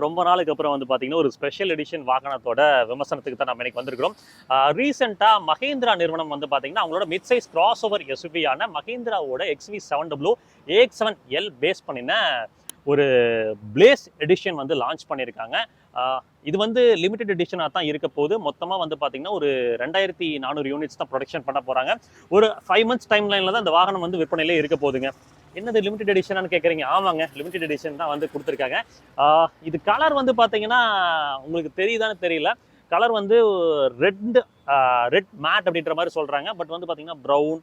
ரொம்ப நாளுக்கு அப்புறம் வந்து பார்த்தீங்கன்னா ஒரு ஸ்பெஷல் எடிஷன் வாகனத்தோட விமர்சனத்துக்கு தான் நம்ம இன்னைக்கு வந்திருக்கிறோம். ரீசெண்டாக மஹேந்திரா நிறுவனம் வந்து பார்த்தீங்கன்னா அவங்களோட மிட் சைஸ் கிராஸ் ஓவர் எஸ்யூவியான மஹேந்திராவோட XUV seven W AX seven L base பண்ணின ஒரு பிளேஸ் எடிஷன் வந்து லான்ச் பண்ணியிருக்காங்க. இது வந்து லிமிடெட் எடிஷனாக தான் இருக்க போது மொத்தமாக வந்து பார்த்தீங்கன்னா ஒரு ரெண்டாயிரத்தி நானூறு யூனிட்ஸ் தான் ப்ரொடக்ஷன் பண்ண போகிறாங்க ஒரு ஃபைவ் மந்த்ஸ் டைம் லைனில் தான் இந்த வாகனம் வந்து விற்பனையிலே இருக்க போகுதுங்க. என்னது லிமிடெட் எடிஷனானு கேட்குறீங்க ஆமாங்க லிமிடெட் எடிஷன் தான் வந்து கொடுத்துருக்காங்க. இது கலர் வந்து பார்த்தீங்கன்னா உங்களுக்கு தெரியுதான்னு தெரியல. கலர் வந்து ரெட் ரெட் மேட் அப்படின்ற மாதிரி சொல்றாங்க. பட் வந்து பார்த்தீங்கன்னா ப்ரௌன்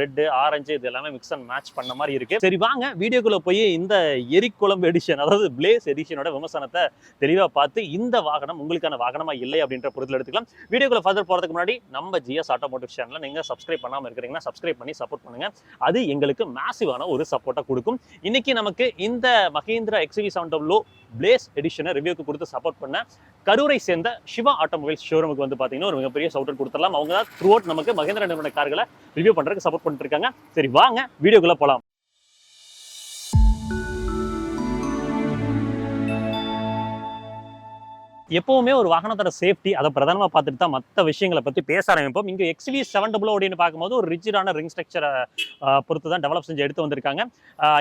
ரெட்டு ஆரஞ்சு இது எல்லாமே மிக்ஸ் அண்ட் மேட்ச் பண்ண மாதிரி இருக்கு. சரி வாங்க வீடியோக்குள்ள போய் இந்த எரிக்குழம்பு எடிஷன் அதாவது பிளேஸ் எடிஷனோட விமர்சனத்தை தெளிவாக பார்த்து இந்த வாகனம் உங்களுக்கான வாகனமா இல்லை அப்படின்ற பொருள் எடுத்துக்கலாம். வீடியோக்குள்ள ஃபர்தர் போறதுக்கு முன்னாடி நம்ம ஜிஎஸ் ஆட்டோமோட்டிவ் சேனலில் நீங்க சப்ஸ்கிரைப் பண்ணாமல் இருக்கிறீங்கன்னா சப்ஸ்கிரைப் பண்ணி சப்போர்ட் பண்ணுங்க. அது எங்களுக்கு மேசிவான ஒரு சப்போர்ட்டை கொடுக்கும். இன்னைக்கு நமக்கு இந்த Mahindra XUV seven W blaze எடிஷனை ரிவ்யூக்கு கொடுத்து சப்போர்ட் பண்ண கரூரை சேர்ந்த சிவா ஆட்டோமொபைல்ஸ் ஷோரூமுக்கு வந்து பார்த்தீங்கன்னா ஒரு மிகப்பெரிய சவுட்டர் கொடுத்துடலாம். அவங்க தான் த்ரூ அவுட் நமக்கு மகேந்திர நிறுவன கார்களை ரிவ்யூ பண்ணுறதுக்கு சப்போர்ட் பண்ணிட்டு இருக்காங்க. சரி வாங்க வீடியோக்குள்ளே போகலாம் எப்பவுமே ஒரு வாகனத்தோட சேஃப்டி அதை பிரதானமாக பார்த்துட்டு தான் மற்ற விஷயங்களை பற்றி பேச ஆரம்பிப்போம். இங்கே எக்ஸ்லி செவன் டபுள் அப்படின்னு பார்க்கும்போது ஒரு ரிஜிடான ரிங் ஸ்ட்ரக்சரை பொறுத்து தான் டெவலப் செஞ்சு எடுத்து வந்திருக்காங்க.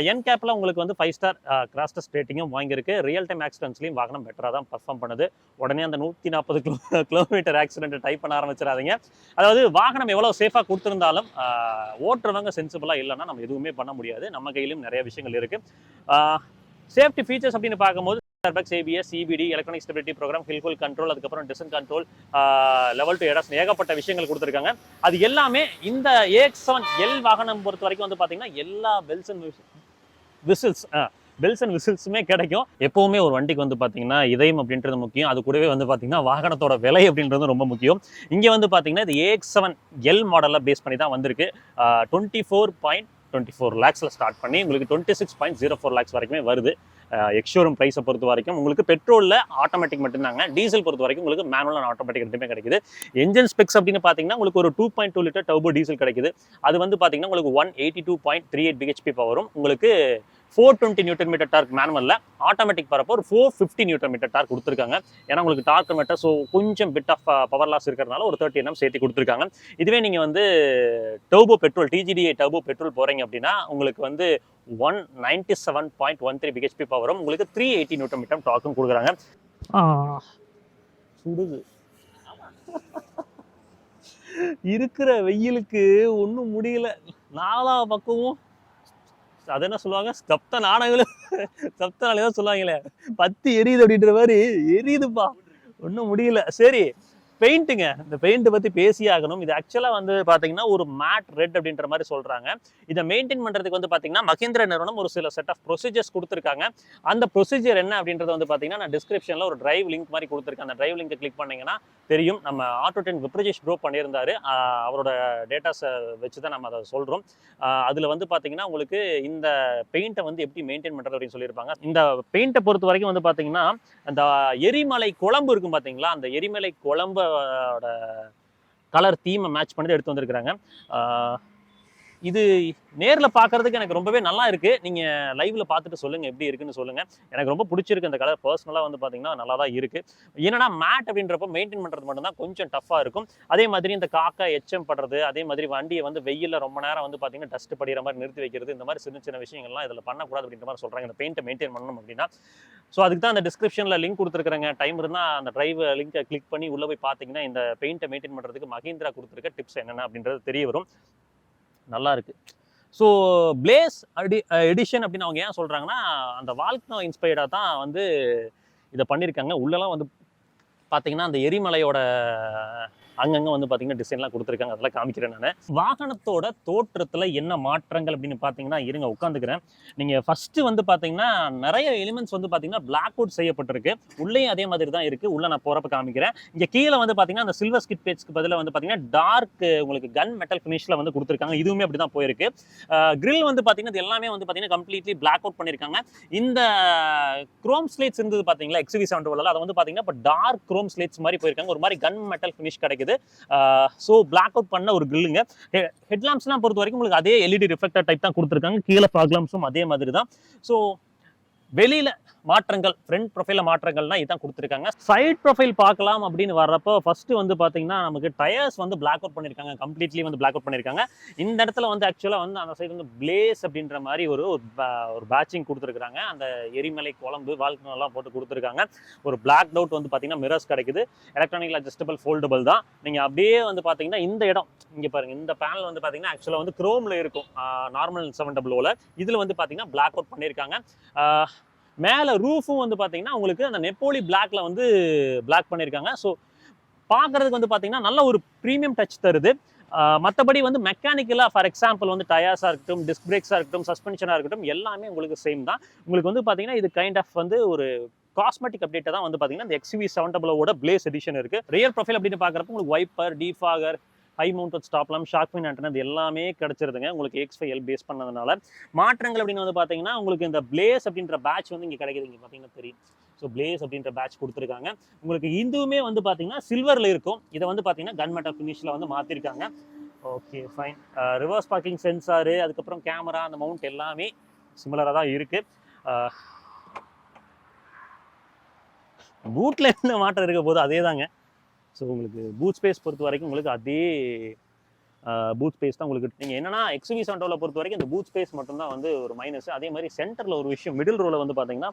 என் கேப்பில் உங்களுக்கு வந்து ஃபைவ் ஸ்டார் கிராஸ் டெஸ்ட் ரேட்டிங்கும் வாங்கியிருக்கு. ரியல் டைம் ஆக்சிடென்ட்ஸ்லையும் வாகனம் பெட்டராக தான் பர்ஃபார்ம் பண்ணுது. உடனே அந்த நூற்றி நாற்பது கிலோ கிலோமீட்டர் ஆக்சிடென்ட் டைப் பண்ண ஆரம்பிச்சிடாதீங்க. அதாவது வாகனம் எவ்வளோ சேஃபாக கொடுத்துருந்தாலும் ஓட்டுறவங்க சென்சிபிளாக இல்லைன்னா நம்ம எதுவுமே பண்ண முடியாது. நம்ம கையிலும் நிறைய விஷயங்கள் இருக்குது சேஃப்டி ஃபீச்சர்ஸ் அப்படின்னு பார்க்கும்போது airbags ABS CBD electronic stability program ஹில்கோல் control அதுக்கப்புறம் descent control level two ADAS ஏகப்பட்ட விஷயங்கள் கொடுத்துருக்காங்க. அது எல்லாமே இந்த ஏஎக்ஸ் செவன் எல் வாகனம் பொறுத்த வரைக்கும் வந்து பார்த்தீங்கன்னா எல்லா bells and whistles bells and விசில்ஸுமே கிடைக்கும். எப்போவுமே ஒரு வண்டிக்கு வந்து பார்த்தீங்கன்னா இதயம் அப்படின்றது முக்கியம். அது கூடவே வந்து பார்த்தீங்கன்னா வாகனத்தோட விலை அப்படின்றது ரொம்ப முக்கியம். இங்கே வந்து பார்த்தீங்கன்னா இது ஏஎக்ஸ் செவன் எல் மாடலில் பேஸ் பண்ணி தான் வந்திருக்கு. Twenty four point twenty four லேக்ஸில் start பண்ணி உங்களுக்கு twenty six point zero four lakhs வரைக்குமே வருது. எக்ஷோரூம் ப்ரைஸை பொறுத்த வரைக்கும் உங்களுக்கு பெட்ரோலில் ஆட்டோமேட்டிக் மட்டும்தாங்க டீசல் பொறுத்த வரைக்கும் உங்களுக்கு மேனுவல் அண்ட் ஆட்டோமேட்டிக் ரெண்டுமே கிடைக்குது. என்ஜின் ஸ்பெக்ஸ் அப்படின்னு பார்த்தீங்கன்னா உங்களுக்கு ஒரு two point two litre turbo diesel கிடைக்குது. அது வந்து பார்த்தீங்கன்னா உங்களுக்கு one eighty two point three eight BHP பவரும் உங்களுக்கு four twenty newton metre torque மேனுவலில் automatic வரப்போ ஒரு four fifty newton metre torque கொடுத்துருக்காங்க. ஏன்னா உங்களுக்கு டார்க் மீட்டர் ஸோ கொஞ்சம் பிட் ஆஃப் பவர் லாஸ் இருக்கிறதுனால ஒரு தேர்ட்டி என்எம் சேர்த்து கொடுத்துருக்காங்க. இதுவே நீங்கள் வந்து turbo petrol TGDI turbo petrol போகிறீங்க அப்படின்னா உங்களுக்கு வந்து one ninety seven point one three BHP பவரும் உங்களுக்கு த்ரீ எயிட்டி நியூட்டன் மீட்டர் டார்க்கும் கொடுக்குறாங்க. சுடுது. இருக்கிற வெயிலுக்கு ஒன்றும் முடியல. நாலா பக்கமும் அது என்ன சொல்லுவாங்க? சப்த நாணயங்களும் சப்த நாணயம் தான் சொல்லுவாங்களே. பத்தி எரியுது அப்படின்ற மாதிரி எரியுதுப்பா. ஒன்றும் முடியல. சரி. பெயிண்ட்டுங்க. இந்த பெயிண்ட் பற்றி பேசியாகணும் இது ஆக்சுவலாக வந்து பார்த்தீங்கன்னா ஒரு மேட் ரெட் அப்படின்ற மாதிரி சொல்கிறாங்க இதை மெயின்டைன் பண்ணுறதுக்கு வந்து பார்த்தீங்கன்னா மகேந்திர நிறுவனம் ஒரு சில செட் ஆஃப் ப்ரொசீஜர்ஸ் கொடுத்துருக்காங்க. அந்த ப்ரொசீஜர் என்ன அப்படின்றத வந்து பார்த்தீங்கன்னா நான் டிஸ்கிரிப்ஷனில் ஒரு டிரைவ் லிங்க் மாதிரி கொடுத்துருக்கேன். அந்த டிரைவ் லிங்கை கிளிக் பண்ணிங்கன்னா தெரியும். நம்ம ஆட்டோ டென் விப்ரஜேஷ் ப்ரோ பண்ணியிருந்தாரு அவரோட டேட்டாஸை வச்சு தான் நம்ம அதை சொல்கிறோம் அதில் வந்து பார்த்தீங்கன்னா உங்களுக்கு இந்த பெயிண்ட்டை வந்து எப்படி மெயின்டைன் பண்ணுறது அப்படின்னு சொல்லியிருப்பாங்க. இந்த பெயிண்ட்டை பொறுத்த வரைக்கும் வந்து பார்த்தீங்கன்னா அந்த எரிமலை குழம்பு இருக்கும் பார்த்தீங்களா அந்த எரிமலை குழம்பு கலர் தீமை மேட்ச் பண்ணி எடுத்து வந்திருக்கிறாங்க. ஆஹ் இது நேரில் பார்க்கறதுக்கு எனக்கு ரொம்பவே நல்லா இருக்கு. நீங்கள் லைவில் பார்த்துட்டு சொல்லுங்கள் எப்படி இருக்குன்னு சொல்லுங்கள் எனக்கு ரொம்ப பிடிச்சிருக்கு இந்த கலர். பர்சனலாக வந்து பார்த்தீங்கன்னா நல்லா தான் இருக்குது என்னன்னா மேட் அப்படின்றப்ப மெயின்டைன் பண்ணுறது மட்டும்தான் கொஞ்சம் டஃப்பாக இருக்கும். அதே மாதிரி இந்த காக்கா எச்சம் படுறது அதே மாதிரி வண்டியை வந்து வெயில்ல ரொம்ப நேரம் வந்து பார்த்தீங்கன்னா டஸ்ட் படிக்கிற மாதிரி நிறுத்தி வைக்கிறது இந்த மாதிரி சின்ன சின்ன விஷயங்கள்லாம் இதில் பண்ணக்கூடாது அப்படின்ற மாதிரி சொல்கிறாங்க இந்த பெயிண்ட்டை மெயின்டைன் பண்ணணும் அப்படின்னா. ஸோ அதுக்கு தான் அந்த டிஸ்கிரிப்ஷனில் லிங்க் கொடுத்துருக்காங்க டைம் இருந்தால் அந்த டிரைவ் லிங்கை கிளிக் பண்ணி உள்ளே போய் பார்த்தீங்கன்னா இந்த பெயிண்ட்டை மெயின்டைன் பண்ணுறதுக்கு மஹிந்திரா கொடுத்துருக்க டிப்ஸ் என்னென்ன அப்படின்றது தெரிய வரும். நல்லா இருக்குது ஸோ பிளேஸ் அடி எடிஷன் அப்படின்னு அவங்க ஏன் சொல்கிறாங்கன்னா அந்த வால்க்னோ இன்ஸ்பயர்டாக தான் வந்து இதை பண்ணியிருக்காங்க உள்ளெல்லாம் வந்து பார்த்தீங்கன்னா அந்த எரிமலையோட அங்கங்கே வந்து பார்த்தீங்கன்னா டிசைன்லாம் கொடுத்துருக்காங்க. அதெல்லாம் காமிக்கிறேன் நான். வாகனத்தோட தோற்றத்தில் என்ன மாற்றங்கள் அப்படின்னு பார்த்தீங்கன்னா இருங்க உட்காந்துக்கிறேன். நீங்கள் ஃபஸ்ட்டு வந்து பார்த்தீங்கன்னா நிறைய எலிமெண்ட்ஸ் வந்து பார்த்தீங்கன்னா பிளாக் அவுட் செய்யப்பட்டிருக்கு. உள்ளேயும் அதே மாதிரி தான் இருக்குது உள்ளே நான் போகிறப்ப காமிக்கிறேன். இங்கே கீழே வந்து பார்த்தீங்கன்னா அந்த சில்வர் ஸ்கிட் பேஜ்க்கு பதிலாக வந்து பார்த்தீங்கன்னா டார்க் உங்களுக்கு கன் மெட்டல் ஃபினிஷில் வந்து கொடுத்துருக்காங்க. இதுவுமே அப்படி தான் போயிருக்கு கிரில் வந்து பார்த்தீங்கன்னா இது எல்லாமே வந்து பார்த்தீங்கன்னா கம்ப்ளீட்லி பிளாக் அவுட் பண்ணியிருக்காங்க. இந்த குரோம் ஸ்லேட்ஸ் இருந்தது பார்த்தீங்களா எக்ஸிவி செவன் டுவெல் அதை வந்து பார்த்தீங்கன்னா இப்போ டார்க் குரோம் ஸ்லேட்ஸ் மாதிரி போயிருக்காங்க. ஒரு மாதிரி கன் மெட்டல் ஃபினிஷ் கிடைக்குது. ஸோ பிளாக் அவுட் பண்ண ஒரு கில்லுங்க ஹெட்லாம்ப்ஸ்லாம் பொறுத்த வரைக்கும் உங்களுக்கு அதே எல்இடி ரிஃப்ளெக்டர் டைப் தான் கொடுத்துருக்காங்க. கீழே ஃபாக் லாம்ப்ஸும் அதே மாதிரி தான் ஸோ வெளியில் மாற்றங்கள் ஃப்ரண்ட் ப்ரொஃபைல மாற்றங்கள்னா இதான் கொடுத்துருக்காங்க. சைட் ப்ரொஃபைல் பார்க்கலாம் அப்படின்னு வர்றப்போ ஃபர்ஸ்ட் வந்து பார்த்தீங்கன்னா நமக்கு டயர்ஸ் வந்து பிளாக் அவுட் பண்ணியிருக்காங்க கம்ப்ளீட்லி வந்து பிளாக் அவுட் பண்ணியிருக்காங்க இந்த இடத்துல வந்து ஆக்சுவலாக வந்து அந்த சைடு வந்து பிளேஸ் அப்படின்ற மாதிரி ஒரு ஒரு பேட்சிங் கொடுத்துருக்காங்க அந்த எரிமலை குழம்பு வால்கனெல்லாம் போட்டு கொடுத்துருக்காங்க. ஒரு பிளாக் டவுட் வந்து பார்த்தீங்கன்னா மிரர்ஸ் கிடைக்குது. எலக்ட்ரானிக் அட்ஜஸ்டபிள் ஃபோல்டபுள் தான். நீங்கள் அப்படியே வந்து பார்த்தீங்கன்னா இந்த இடம் இங்கே பாருங்க இந்த பேனல் வந்து பார்த்தீங்கன்னா ஆக்சுவலாக வந்து குரோமில் இருக்கும். நார்மல் செவன் டபுள் ஓவில் இதில் வந்து பார்த்தீங்கன்னா பிளாக் அவுட் பண்ணியிருக்காங்க மேலே ரூஃபும் வந்து பார்த்தீங்கன்னா உங்களுக்கு அந்த நெப்போலி பிளாக்ல வந்து பிளாக் பண்ணியிருக்காங்க ஸோ பார்க்குறதுக்கு வந்து பார்த்தீங்கன்னா நல்ல ஒரு ப்ரீமியம் டச் தருது. மற்றபடி வந்து மெக்கானிக்கலாக ஃபார் எக்ஸாம்பிள் வந்து டயர்ஸாக இருக்கட்டும் டிஸ்க் பிரேக்ஸாக இருக்கட்டும் சஸ்பென்ஷனாக இருக்கட்டும் எல்லாமே உங்களுக்கு சேம் தான். உங்களுக்கு வந்து பார்த்தீங்கன்னா இது கைண்ட் ஆஃப் வந்து ஒரு காஸ்மெட்டிக் அப்டேட்டை தான் வந்து பார்த்தீங்கன்னா இந்த எக்ஸ்வி செவன் டபுளோட பிளேஸ் எடிஷன் இருக்குது ரியர் ப்ரொஃபைல் அப்படின்னு பார்க்குறப்ப உங்களுக்கு wiper defogger high mounted stop lamp shark fin antenna இது எல்லாமே கிடச்சிருதுங்க. உங்களுக்கு எக்ஸ் ஃபைவ் எல் பேஸ் பண்ணதுனால. மாற்றங்கள் அப்படின்னு வந்து பார்த்தீங்கன்னா உங்களுக்கு இந்த பிளேஸ் அப்படின்ற பேட்ச் வந்து இங்கே கிடைக்குது. இங்கே பார்த்தீங்கன்னா தெரியும். ஸோ பிளேஸ் அப்படின்ற பேட்ச் கொடுத்துருக்காங்க. உங்களுக்கு இதுவுமே வந்து பார்த்தீங்கன்னா சில்வரில் இருக்கும். இதை வந்து பார்த்தீங்கன்னா கன் மெட்டல் ஃபினிஷில் வந்து மாற்றிருக்காங்க okay fine reverse parking sensor அதுக்கப்புறம் கேமரா அந்த மவுண்ட் எல்லாமே சிமிலராக தான் இருக்குது பூட்டில் என்ன மாற்றம் இருக்க போது அதே தாங்க ஸோ உங்களுக்கு பூத் ஸ்பேஸ் பொறுத்த வரைக்கும் உங்களுக்கு அதே பூத் ஸ்பேஸ் தான் உங்களுக்கு நீங்கள் என்னன்னா எக்ஸ்வி சென்டரில் பொறுத்த வரைக்கும் இந்த பூத் ஸ்பேஸ் மட்டும்தான் வந்து ஒரு மைனஸ் அதே மாதிரி சென்டரில் ஒரு விஷயம் மிடில் ரோவில் வந்து பார்த்தீங்கன்னா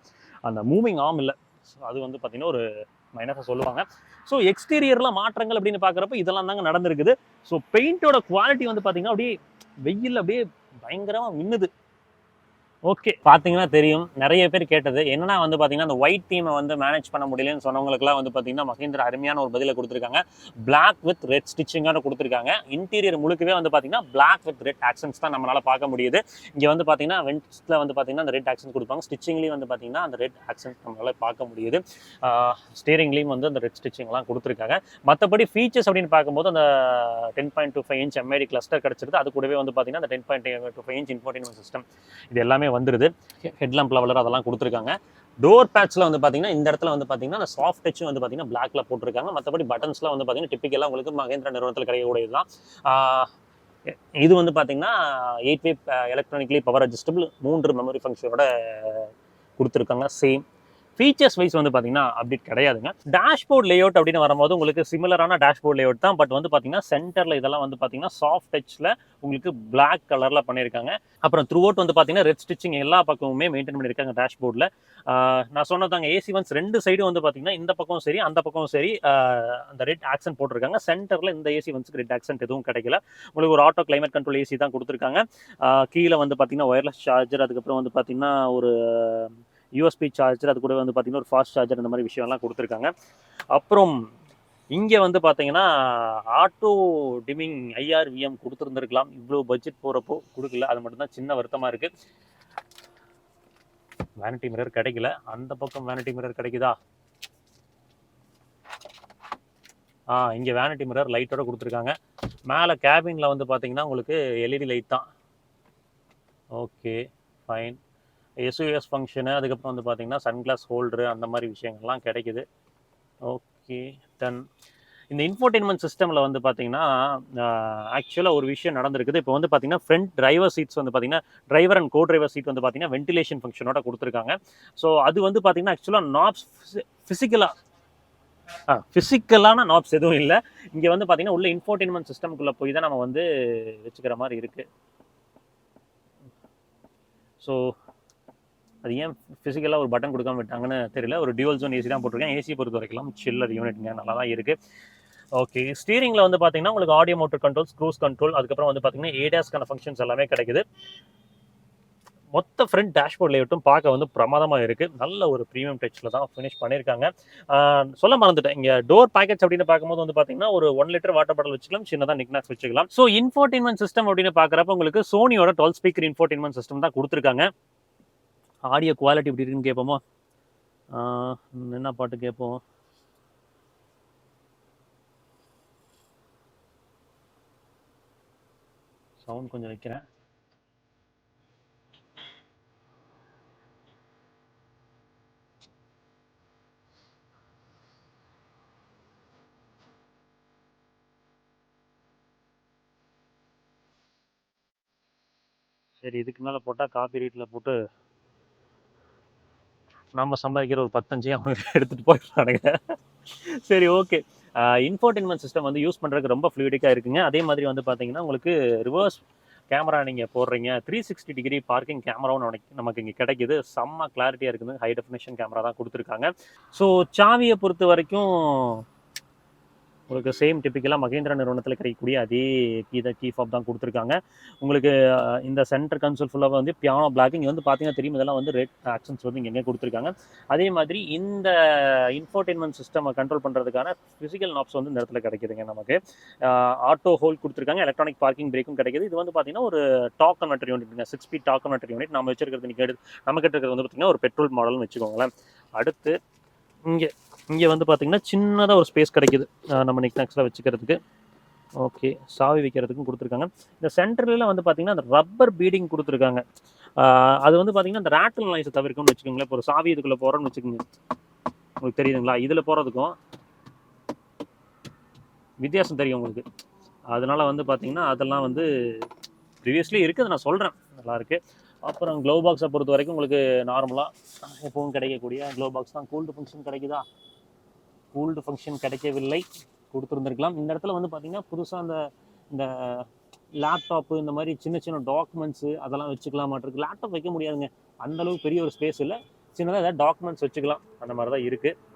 அந்த மூவிங் ஆம் இல்லை. ஸோ அது வந்து பார்த்தீங்கன்னா ஒரு மைனஸாக சொல்லுவாங்க. ஸோ எக்ஸ்டீரியரில் மாற்றங்கள் அப்படின்னு பார்க்குறப்ப இதெல்லாம் தாங்க நடந்திருக்குது. ஸோ பெயிண்டோட குவாலிட்டி வந்து பார்த்தீங்கன்னா அப்படியே வெயில் அப்படியே பயங்கரமாக மின்னுது. ஓகே. பார்த்தீங்கன்னா தெரியும். நிறைய பேர் கேட்டது என்னன்னா வந்து பார்த்தீங்கன்னா அந்த ஒயிட் தீமை வந்து மேனேஜ் பண்ண முடியலன்னு சொன்னவங்களுக்குலாம் வந்து பார்த்தீங்கன்னா மகேந்திரா அருமையான ஒரு பதிலை கொடுத்துருக்காங்க. பிளாக் வித் ரெட் ஸ்டிச்சிங்கான கொடுத்துருக்காங்க. இன்டீரியர் முழுக்கவே வந்து பார்த்தீங்கன்னா பிளாக் வித் ரெட் ஆக்சன்ஸ் தான் நம்மளால பார்க்க முடியுது. இங்கே வந்து பார்த்தீங்கன்னா வெண்ட்ஸில் வந்து பார்த்தீங்கன்னா அந்த ரெட் ஆக்சன் கொடுப்பாங்க. ஸ்டிச்சிங்லேயும் வந்து பார்த்தீங்கன்னா அந்த ரெட் ஆக்சன்ஸ் நம்மளால் பார்க்க முடியுது. ஸ்டேரிங்லேயும் வந்து அந்த ரெட் ஸ்டிச்சிங்லாம் கொடுத்துருக்காங்க. மற்றபடி ஃபீச்சர்ஸ் அப்படின்னு பார்க்கும்போது அந்த ten point two five inch MID cluster கிடச்சிருது. அது கூடவே வந்து பார்த்தீங்கன்னா அந்த ten point two five inch infotainment system இது எல்லாமே வந்துருது. ஹெட்லாம்ப் லெவலர் அதெல்லாம் கொடுத்துருக்காங்க. டோர் பேட்ச்ல வந்து பார்த்தீங்கன்னா இந்த இடத்துல வந்து பார்த்தீங்கன்னா அந்த சாஃப்ட் டச்சும் வந்து பார்த்தீங்கன்னா பிளாக்ல போட்டிருக்காங்க. மற்றபடி பட்டன்ஸ்லாம் வந்து பார்த்தீங்கன்னா டிப்பிக்கலாக உங்களுக்கு மகேந்திரா நிறுவனத்தில் கிடைக்கக்கூடியது தான் இது வந்து பார்த்தீங்கன்னா eight way electronically power adjustable மூன்று மெமரி ஃபங்க்ஷனோட கொடுத்துருக்காங்க. சேம் ஃபீச்சர்ஸ் வைஸ் வந்து பார்த்தீங்கன்னா அப்டேட் கிடையாதுங்க. டேஷ்போர்ட் லேஅவுட் அப்படின்னு வரும்போது உங்களுக்கு சிமிலரான டேஷ்போர்ட் லேஅவுட் தான். பட் வந்து பார்த்தீங்கன்னா சென்டரில் இதெல்லாம் வந்து பார்த்தீங்கன்னா சாஃப்ட் டச்சில் உங்களுக்கு பிளாக் கலரில் பண்ணியிருக்காங்க. அப்புறம் த்ரூ அவுட் வந்து பார்த்தீங்கன்னா ரெட் ஸ்டிச்சிங் எல்லா பக்கமுமே மெயின்டைன் பண்ணியிருக்காங்க டேஷ்போர்டில் நான் சொன்னதாங்க ஏசி ஒன்ஸ் ரெண்டு சைடும் வந்து பார்த்தீங்கன்னா இந்த பக்கம் சரி அந்த பக்கமும் சரி அந்த ரெட் ஆக்சன் போட்டிருக்காங்க. சென்டரில் இந்த ஏசி ஒன்ஸுக்கு ரெட் ஆக்சன்ட் எதுவும் கிடைக்கல. உங்களுக்கு ஒரு ஆட்டோ கிளைமேட் கண்ட்ரோல் ஏசி தான் கொடுத்துருக்காங்க. கீழே வந்து பார்த்தீங்கன்னா ஒயர்லெஸ் சார்ஜர் அதுக்கப்புறம் வந்து பார்த்தீங்கன்னா ஒரு யூஎஸ்பி சார்ஜர் அது கூட வந்து பார்த்தீங்கன்னா ஒரு ஃபாஸ்ட் சார்ஜர் இந்த மாதிரி விஷயம்லாம் கொடுத்துருக்காங்க. அப்புறம் இங்கே வந்து பார்த்தீங்கன்னா ஆட்டோ டிமிங் ஐஆர்விஎம் கொடுத்துருந்துருக்கலாம். இவ்வளோ பட்ஜெட் போகிறப்போ கொடுக்கல. அது மட்டும்தான் சின்ன வருத்தமாக இருக்குது வேனிட்டி மிரர் கிடைக்கல. அந்த பக்கம் வேனிட்டி மிரர் கிடைக்குதா? ஆ இங்கே வேனிட்டி மிரர் லைட்டோட கொடுத்துருக்காங்க. மேலே கேபினில் வந்து பார்த்தீங்கன்னா உங்களுக்கு எல்இடி லைட் தான். ஓகே ஃபைன் எஸ்யூஎஸ் ஃபங்க்ஷனு அதுக்கப்புறம் வந்து பார்த்தீங்கன்னா சன்கிளாஸ் ஹோல்டரு அந்த மாதிரி விஷயங்கள்லாம் கிடைக்குது. ஓகே தென் இந்த இன்ஃபோர்டெயின்மெண்ட் சிஸ்டமில் வந்து பார்த்தீங்கன்னா ஆக்சுவலாக ஒரு விஷயம் நடந்திருக்குது. இப்போ வந்து பார்த்தீங்கன்னா ஃப்ரண்ட் டிரைவர் சீட்ஸ் வந்து பார்த்தீங்கன்னா driver and co driver seat வந்து பார்த்தீங்கன்னா வென்டிலேஷன் ஃபங்க்ஷனோட கொடுத்துருக்காங்க. ஸோ அது வந்து பார்த்தீங்கன்னா ஆக்சுவலாக நாப்ஸ் ஃபிசிக்கலாக ஆ ஃபிசிக்கலான நாப்ஸ் எதுவும் இல்லை. இங்கே வந்து பார்த்தீங்கன்னா உள்ள இன்ஃபோர்டெயின்மெண்ட் சிஸ்டம்குள்ளே போய் தான் நம்ம வந்து வச்சுக்கிற மாதிரி இருக்குது ஸோ அது ஏன் ஃபிசிக்கலாக ஒரு பட்டன் கொடுக்காம விட்டாங்கன்னு தெரியல. ஒரு டியூவல் ஜோன் ஏசி தான் போட்டிருக்கேன். ஏசி பொறுத்த வரைக்கும் சில்லர் யூனிட்ங்க நல்லா தான் இருக்குது ஓகே ஸ்டீரிங்கில் வந்து பார்த்தீங்கன்னா உங்களுக்கு audio motor control cruise control அதுக்கப்புறம் வந்து பார்த்தீங்கன்னா ஏடாஸ்க்கான ஃபங்க்ஷன்ஸ் எல்லாமே கிடைக்குது. மொத்த ஃப்ரண்ட் டேஷ்போர்ட் லேஅவுட்டும் பார்க்க வந்து பிரமாதமாக இருக்குது நல்ல ஒரு ப்ரீமியம் டச்சில் தான் ஃபினிஷ் பண்ணியிருக்காங்க சொல்ல மறந்துட்டேன். இங்கே டோர் பேக்கெட்ஸ் அப்படின்னு பார்க்கும்போது வந்து பார்த்தீங்கன்னா ஒரு ஒன் லிட்டர் வாட்டர் பாட்டில் வச்சுக்கலாம். சின்னதாக நிக்னாக்ஸ் வச்சுக்கலாம். ஸோ இன்ஃபோர்டைன்மெண்ட் சிஸ்டம் அப்படின்னு பார்க்குறப்ப உங்களுக்கு சோனியோட டுவெல் ஸ்பீக்கர் இன்ஃபோர்டைன்மெண்ட் சிஸ்டம் தான் கொடுத்துருக்காங்க. ஆடியோ குவாலிட்டி எப்படி இருக்குன்னு கேட்போமா? என்ன பாட்டு கேட்போம்? சவுண்ட் கொஞ்சம் வைக்கிறேன். சரி இதுக்கு மேலே போட்டால் காப்பி ரேட்டில் போட்டு நம்ம சம்பாதிக்கிற ஒரு பத்தஞ்சு அவங்க எடுத்துகிட்டு போயிடுறானுங்க. சரி ஓகே இன்ஃபோர்டெயின்மெண்ட் சிஸ்டம் வந்து யூஸ் பண்ணுறதுக்கு ரொம்ப ஃப்ளூடிக்காக இருக்குங்க. அதே மாதிரி வந்து பார்த்தீங்கன்னா உங்களுக்கு ரிவர்ஸ் கேமரா நீங்கள் போடுறீங்க. த்ரீ சிக்ஸ்டி டிகிரி பார்க்கிங் கேமராவும் நமக்கு நமக்கு இங்கே கிடைக்குது. செம்ம கிளாரிட்டியாக இருக்குது. ஹை டெஃபினேஷன் கேமரா தான் கொடுத்துருக்காங்க. ஸோ சாவியை பொறுத்த வரைக்கும் உங்களுக்கு சேம் டிப்பிக்கலாக மகேந்திரா நிறுவனத்தில் கிடைக்கக்கூடிய அதே கீ தான் கீ ஃபாப் தான் கொடுத்துருக்காங்க. உங்களுக்கு இந்த சென்டர் கன்சோல் ஃபுல்லாக வந்து பியானோ பிளாக் இங்கே வந்து பார்த்தீங்கன்னா தெரியும் இதெல்லாம் வந்து ரெட் ஆக்ஷன்ஸ் வந்து இங்கே கொடுத்துருக்காங்க. அதே மாதிரி இந்த இன்ஃபோர்டெயின்மெண்ட் சிஸ்டம் கண்ட்ரோல் பண்ணுறதுக்கான ஃபிசிக்கல் நாப்ஸ் வந்து இந்த இடத்துல கிடைக்குதுங்க நமக்கு. ஆட்டோ ஹோல் கொடுத்துருக்காங்க எலக்ட்ரானிக் பார்க்கிங் பிரேக்கும் கிடைக்குது. இது வந்து பார்த்தீங்கன்னா ஒரு torque converter யூனிட்ங்க six speed torque converter unit நம்ம வச்சிருக்கிறது நீங்கள் நம்ம கிட்ட இருக்கிறது வந்து பார்த்தீங்கன்னா ஒரு பெட்ரோல் மாடல்னு வச்சுக்கோங்களேன். அடுத்து இங்கே இங்கே வந்து பார்த்தீங்கன்னா சின்னதாக ஒரு ஸ்பேஸ் கிடைக்குது. நம்ம நம்ம நிக்னாக்ஸில் வச்சுக்கிறதுக்கு. ஓகே சாவி வைக்கிறதுக்கும் கொடுத்துருக்காங்க. இந்த சென்டர்லாம் வந்து பார்த்தீங்கன்னா அந்த ரப்பர் பீடிங் கொடுத்துருக்காங்க. அது வந்து பார்த்தீங்கன்னா அந்த ரேட்டில் நாய்ஸை தவிர்க்கணும்னு வச்சுக்கோங்களேன். இப்போ ஒரு சாவி இதுக்குள்ளே போகிறோம்னு வச்சுக்கோங்க. உங்களுக்கு தெரியுதுங்களா? இதில் போகிறதுக்கும் வித்தியாசம் தெரியும் உங்களுக்கு. அதனால் வந்து பார்த்தீங்கன்னா அதெல்லாம் வந்து ப்ரீவியஸ்லி இருக்குது நான் சொல்கிறேன் நல்லா இருக்கு அப்புறம் க்ளோ பாக்ஸை பொறுத்த வரைக்கும் உங்களுக்கு நார்மலாக எப்பவும் கிடைக்கக்கூடிய க்ளோ பாக்ஸ் தான். கூல்டு ஃபங்க்ஷன் கிடைக்குதா? கூல்டு ஃபங்க்ஷன் கிடைக்கவில்லை. கொடுத்துருந்துருக்கலாம். இந்த இடத்துல வந்து பார்த்திங்கன்னா புதுசாக அந்த இந்த லேப்டாப்பு இந்த மாதிரி சின்ன சின்ன டாக்குமெண்ட்ஸு அதெல்லாம் வச்சுக்கலாம் இருக்குது லேப்டாப் வைக்க முடியாதுங்க. அந்த அளவுக்கு பெரிய ஒரு ஸ்பேஸ் இல்லை. சின்னதாக ஏதாவது டாக்குமெண்ட்ஸ் வச்சுக்கலாம். அந்த மாதிரி தான் இருக்குது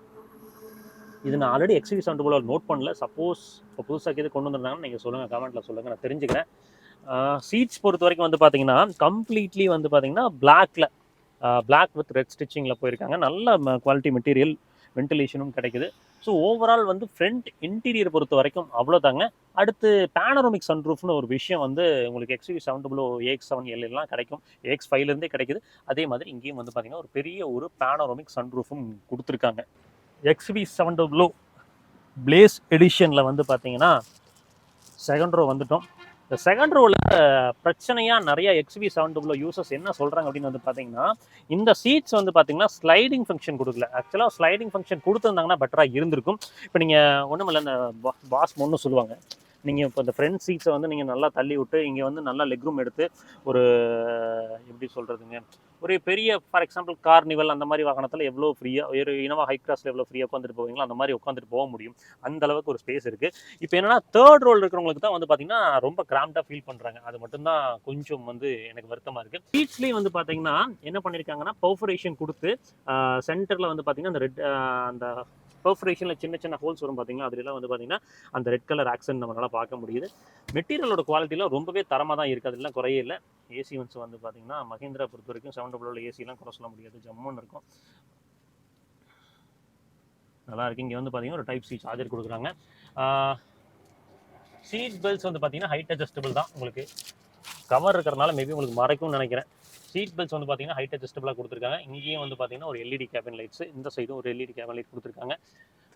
இது நான் ஆல்ரெடி எக்ஸிவி செவன்ட் போல நோட் பண்ணல. சப்போஸ் இப்போ புதுசாக எது கொண்டு வந்திருந்தாங்கன்னு நீங்கள் சொல்லுங்கள் கமெண்ட்டில் சொல்லுங்கள் நான் தெரிஞ்சுக்கிறேன். சீட்ஸ் பொறுத்த வரைக்கும் வந்து பார்த்தீங்கன்னா கம்ப்ளீட்லி வந்து பார்த்தீங்கன்னா பிளாக்ல பிளாக் வித் ரெட் ஸ்டிச்சிங்கில் போயிருக்காங்க. நல்ல குவாலிட்டி மெட்டீரியல் வென்டிலேஷனும் கிடைக்குது. ஸோ ஓவரால் வந்து ஃப்ரண்ட் இன்டீரியர் பொறுத்த வரைக்கும் அவ்வளோதாங்க. அடுத்து பேனரோமிக் சன்ரூஃப்னு ஒரு விஷயம் வந்து உங்களுக்கு XUV seven double AX seven எல்லாம் கிடைக்கும். ஏஎக்ஸ் ஃபைவ்லேருந்தே கிடைக்குது. அதே மாதிரி இங்கேயும் வந்து பார்த்தீங்கன்னா ஒரு பெரிய ஒரு பேனரோமிக் சன்ரூஃபும் கொடுத்துருக்காங்க. எக்ஸ்வி செவன் டபுள் பிளேஸ் எடிஷனில் வந்து பார்த்தீங்கன்னா செகண்ட் ரோ வந்துட்டோம். இந்த செகண்ட் ரோவில் பிரச்சனையாக நிறைய எக்ஸ்பி செவன் டபுள் யூசர்ஸ் என்ன சொல்கிறாங்க அப்படின்னு வந்து பார்த்தீங்கன்னா இந்த சீட்ஸ் வந்து பார்த்தீங்கன்னா ஸ்லைடிங் ஃபங்க்ஷன் கொடுக்கல. ஆக்சுவலாக ஸ்லைடிங் ஃபங்க்ஷன் கொடுத்துருந்தாங்கன்னா பெட்டராக இருந்திருக்கும். இப்போ நீங்கள் ஒன்றும் இல்லை இந்த பாஸ் ஒன்று சொல்லுவாங்க. நீங்கள் இப்போ இந்த ஃப்ரண்ட் சீட்ஸை வந்து நீங்கள் நல்லா தள்ளி விட்டு இங்கே வந்து நல்லா லெக் ரூம் எடுத்து ஒரு எப்படி சொல்கிறதுங்க ஒரு பெரிய ஃபார் எக்ஸாம்பிள் கார்னிவல் அந்த மாதிரி வாகனத்தில் எவ்வளோ ஃப்ரீயாக ஒரு இனவா ஹை கிளாஸில் எவ்வளோ ஃப்ரீயாக உட்காந்துட்டு போவீங்களோ அந்த மாதிரி உட்காந்துட்டு போக முடியும். அந்த அளவுக்கு ஒரு ஸ்பேஸ் இருக்குது இப்போ என்னென்னா தேர்ட் ரோல் இருக்கிறவங்களுக்கு தான் வந்து பார்த்தீங்கன்னா ரொம்ப கிராம்டாக ஃபீல் பண்ணுறாங்க அது மட்டும்தான் கொஞ்சம் வந்து எனக்கு வருத்தமாக இருக்குது சீட்ஸ்லேயும் வந்து பார்த்தீங்கன்னா என்ன பண்ணியிருக்காங்கன்னா பர்ஃபரேஷன் கொடுத்து சென்டரில் வந்து பார்த்திங்கன்னா அந்த ரெட் அந்த பர்ஃபரேஷனில் சின்ன சின்ன ஹோல்ஸ் வரும் பார்த்தீங்கன்னா அதுலாம் வந்து பார்த்தீங்கன்னா அந்த ரெட் கலர் ஆக்சன் நம்மளால் பார்க்க முடியுது. மெட்டீரியலோட குவாலிட்டிலாம் ரொம்பவே தரமாக தான் இருக்குது அதெல்லாம் குறையே இல்லை. ஏசி ஒன்ஸ் வந்து பார்த்தீங்கன்னா மஹிந்திரா பொறுத்த வரைக்கும் செவன் டபுள் ஏசிலாம் குறை சொல்ல முடியாது. ஜம்முன்னு இருக்கும். நல்லா இங்கே வந்து பார்த்தீங்கன்னா ஒரு டைப் சி சார்ஜர் கொடுக்குறாங்க. சீட் பெல்ட்ஸ் வந்து பார்த்தீங்கன்னா ஹைட் அட்ஜஸ்டபிள் தான். உங்களுக்கு கவர் இருக்கிறனால மேபி உங்களுக்கு மறைக்கும்னு நினைக்கிறேன். சீட் பெல்ட்ஸ் வந்து பார்த்தீங்கன்னா ஹைட் அட்ஜஸ்டபிளாக கொடுத்துருக்காங்க. இங்கேயும் வந்து பார்த்தீங்கன்னா ஒரு எல்இடி கேபின் லைட்ஸ் இந்த சைடும் ஒரு எல்இடி கேபின் லைட் கொடுத்துருக்காங்க.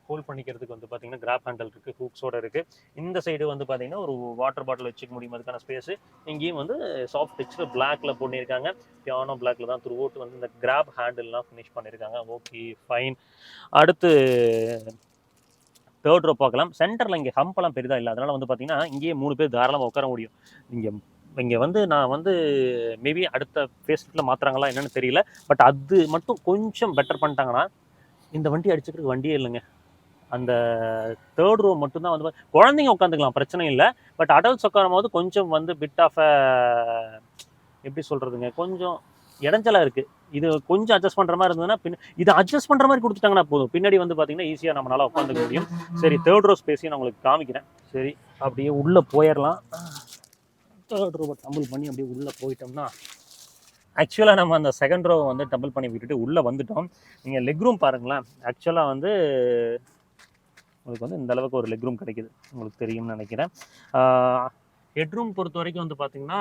ஹோல்ட் பண்ணிக்கிறதுக்கு வந்து பார்த்தீங்கன்னா கிராப் ஹேண்டல் இருக்குது ஹூக்ஸோட இருக்குது இந்த சைடு வந்து பார்த்தீங்கன்னா ஒரு வாட்டர் பாட்டில் வச்சுக்க முடியும் அதுக்கான ஸ்பேஸ் இங்கேயும் வந்து சாஃப்ட் டெக்ஸ்ட் பிளாக்ல பண்ணியிருக்காங்க பியானோ பிளாக்ல தான் த்ரூ அவுட் வந்து இந்த கிராப் ஹேண்டில்லாம் ஃபினிஷ் பண்ணியிருக்காங்க ஓகே ஃபைன் அடுத்து தேர்ட் ரோ பார்க்கலாம். சென்டரில் இங்கே ஹம்பெல்லாம் பெரிதா இல்லை. அதனால் வந்து பார்த்தீங்கன்னா இங்கேயே மூணு பேர் தாராளமாக உட்கார முடியும். இங்கே இங்கே வந்து நான் வந்து மேபி அடுத்த ஃபேஸ்புக்கில் மாற்றுறாங்களா என்னென்னு தெரியல. பட் அது மட்டும் கொஞ்சம் பெட்டர் பண்ணிட்டாங்கன்னா இந்த வண்டி அடிச்சுக்கிறதுக்கு வண்டியே இல்லைங்க. அந்த தேர்ட் ரோ மட்டும்தான் வந்து குழந்தைங்க உட்காந்துக்கலாம் பிரச்சனை இல்லை. பட் அடல்ட்ஸ் உட்காரும் போது கொஞ்சம் வந்து பிட் ஆஃப் எப்படி சொல்கிறதுங்க கொஞ்சம் இடைஞ்சலாக இருக்குது இது கொஞ்சம் அட்ஜஸ்ட் பண்ணுற மாதிரி இருந்ததுன்னா பின் இது அட்ஜஸ்ட் பண்ணுற மாதிரி கொடுத்துட்டாங்கன்னா போதும். பின்னாடி வந்து பார்த்தீங்கன்னா ஈஸியாக நம்மளால் உட்காந்துக்க முடியும். சரி தேர்ட் ரோ ஸ்பேஸையும் நான் உங்களுக்கு காமிக்கிறேன். சரி அப்படியே உள்ளே போயிடலாம் தேர்ட் ரோவை டம்பிள் பண்ணி அப்படியே உள்ளே போயிட்டோம்னா ஆக்சுவலாக நம்ம அந்த செகண்ட் ரோவை வந்து டம்பிள் பண்ணி விட்டுட்டு உள்ளே வந்துட்டோம். நீங்கள் லெக் ரூம் பாருங்களேன். ஆக்சுவலாக வந்து உங்களுக்கு வந்து இந்த அளவுக்கு ஒரு லெக் ரூம் கிடைக்குது. உங்களுக்கு தெரியும்னு நினைக்கிறேன். ஹெட்ரூம் பொறுத்த வரைக்கும் வந்து பார்த்தீங்கன்னா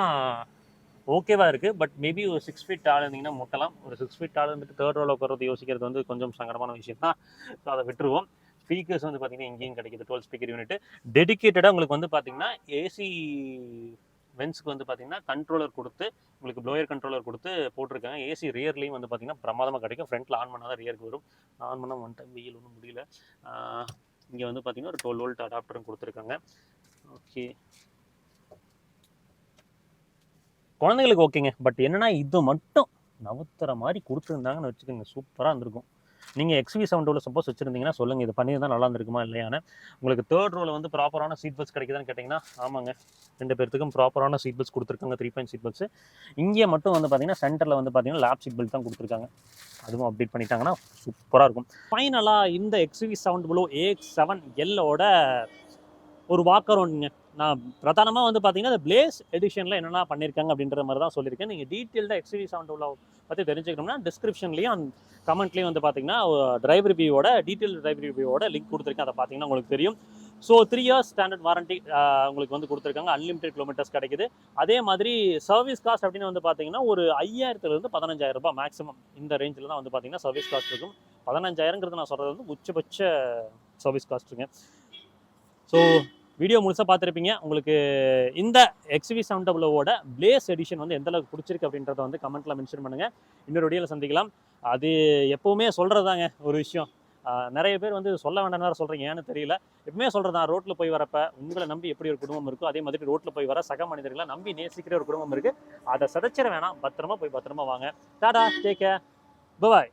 ஓகேவா இருக்குது பட் மேபி ஒரு சிக்ஸ் ஃபீட் ஆள் இருந்தீங்கன்னா முட்டலாம். ஒரு சிக்ஸ் ஃபீட் ஆள் இருந்துட்டு தேர்ட் ரோவில் உட்காரது யோசிக்கிறது வந்து கொஞ்சம் சங்கடமான விஷயம் தான். ஸோ அதை விட்டுருவோம். ஸ்பீக்கர்ஸ் வந்து பார்த்தீங்கன்னா இங்கேயும் கிடைக்குது. டுவெல் ஸ்பீக்கர் யூனிட் டெடிக்கேட்டடாக உங்களுக்கு வந்து பார்த்தீங்கன்னா ஏசி வென்ஸுக்கு வந்து பார்த்தீங்கன்னா கண்ட்ரோலர் கொடுத்து உங்களுக்கு ப்ளோயர் கண்ட்ரோலர் கொடுத்து போட்டிருக்காங்க. ஏசி ரியர்லேயும் வந்து பார்த்தீங்கன்னா பிரமாதமாக கிடைக்கும். ஃப்ரண்ட்டில் ஆன் பண்ணால் தான் ரியருக்கு வரும். ஆன் பண்ண ஒன் டைம் வெயில் ஒன்றும் முடியல. இங்கே வந்து பார்த்தீங்கன்னா ஒரு டுவெல் வோல்ட் அடாப்டரும் கொடுத்துருக்காங்க. ஓகே குழந்தைங்களுக்கு ஓகேங்க பட் என்னன்னா இது மட்டும் நவுத்துற மாதிரி கொடுத்துருந்தாங்கன்னு வச்சுக்கோங்க. சூப்பராக இருந்திருக்கும். நீங்கள் எக்ஸ்வி சவுண்டோவில் சப்போஸ் வச்சுருந்தீங்கன்னா சொல்லுங்கள் இது பண்ணி தான் நல்லா இருந்திருக்குமா இல்லையான்னு. உங்களுக்கு தேர்ட் ரோவில் வந்து ப்ராப்பரான சீட் பெல்ட்ஸ் கிடைக்குதுன்னு கேட்டிங்கன்னா ஆமாங்க. ரெண்டு பேர்த்துக்கும் ப்ராப்பரான சீட் பெல்ட்ஸ் கொடுத்துருக்காங்க த்ரீ பாயிண்ட் சீட் பெல்ட்ஸ் இங்கே மட்டும் வந்து பார்த்தீங்கன்னா சென்டரில் வந்து பார்த்தீங்கன்னா லேப் சீட் பெல்ட் தான் கொடுத்துருக்காங்க. அதுவும் அப்டேட் பண்ணிட்டாங்கன்னா சூப்பராக இருக்கும். ஃபைனலாக இந்த XUV seven blue A seven எல்லோட ஒரு வாக்கர் ஒன்றுங்க நான் பிரதானமாக வந்து பார்த்தீங்கன்னா இந்த பிளேஸ் எடிஷனில் என்னென்ன பண்ணியிருக்காங்க அப்படின்ற மாதிரி தான் சொல்லியிருக்கேன். நீங்கள் டீட்டெயில்டாக எக்ஸ்வி சவுண்ட் உள்ள பற்றி தெரிஞ்சுக்கணும்னா டிஸ்கிரிப்ஷன்லேயும் கமெண்ட்லேயும் வந்து பார்த்தீங்கன்னா டிரைவ் ரிவ்யூவோட டீட்டெயில் டிரைவ் ரிவ்யூவோட லிங்க் கொடுத்துருக்கேன். அதை பார்த்தீங்கன்னா உங்களுக்கு தெரியும். So three years standard warranty உங்களுக்கு வந்து கொடுத்துருக்காங்க. அன்லிமிட்டெட் கிலோமீட்டர்ஸ் கிடைக்குது. அதே மாதிரி சர்வீஸ் காஸ்ட் அப்படின்னு வந்து பார்த்தீங்கன்னா ஒரு ஐயாயிரத்துலேருந்து பதினஞ்சாயிரம் ரூபாய் மேக்ஸிமம் இந்த ரேஞ்சில் தான் வந்து பார்த்தீங்கன்னா சர்வீஸ் காஸ்ட் இருக்கும். பதினஞ்சாயிரங்கிறது நான் சொல்கிறது வந்து உச்சபட்ச சர்வீஸ் காஸ்ட்டுங்க ஸோ வீடியோ முழுசாக பார்த்துருப்பீங்க. உங்களுக்கு இந்த எக்ஸ்வி செவன் டபுளோட பிளேஸ் எடிஷன் வந்து எந்த அளவுக்கு பிடிச்சிருக்கு அப்படின்றத வந்து கமெண்ட்டில் மென்ஷன் பண்ணுங்கள் இன்னொரு வீடியோவில் சந்திக்கலாம். அது எப்போவுமே சொல்கிறதாங்க ஒரு விஷயம். நிறைய பேர் வந்து சொல்ல வேண்டாம் வேறு சொல்கிறீங்க ஏன்னு தெரியல. எப்பவுமே சொல்கிறதா ரோட்டில் போய் வரப்ப உங்களை நம்பி எப்படி ஒரு குடும்பம் இருக்கோ அதே மாதிரி ரோட்டில் போய் வர சக மனிதர்களை நம்பி நேசிக்கிற ஒரு குடும்பம் இருக்குது அதை சதைச்சிட வேணாம். பத்திரமா போய் பத்திரமா வாங்க. Tata take care bye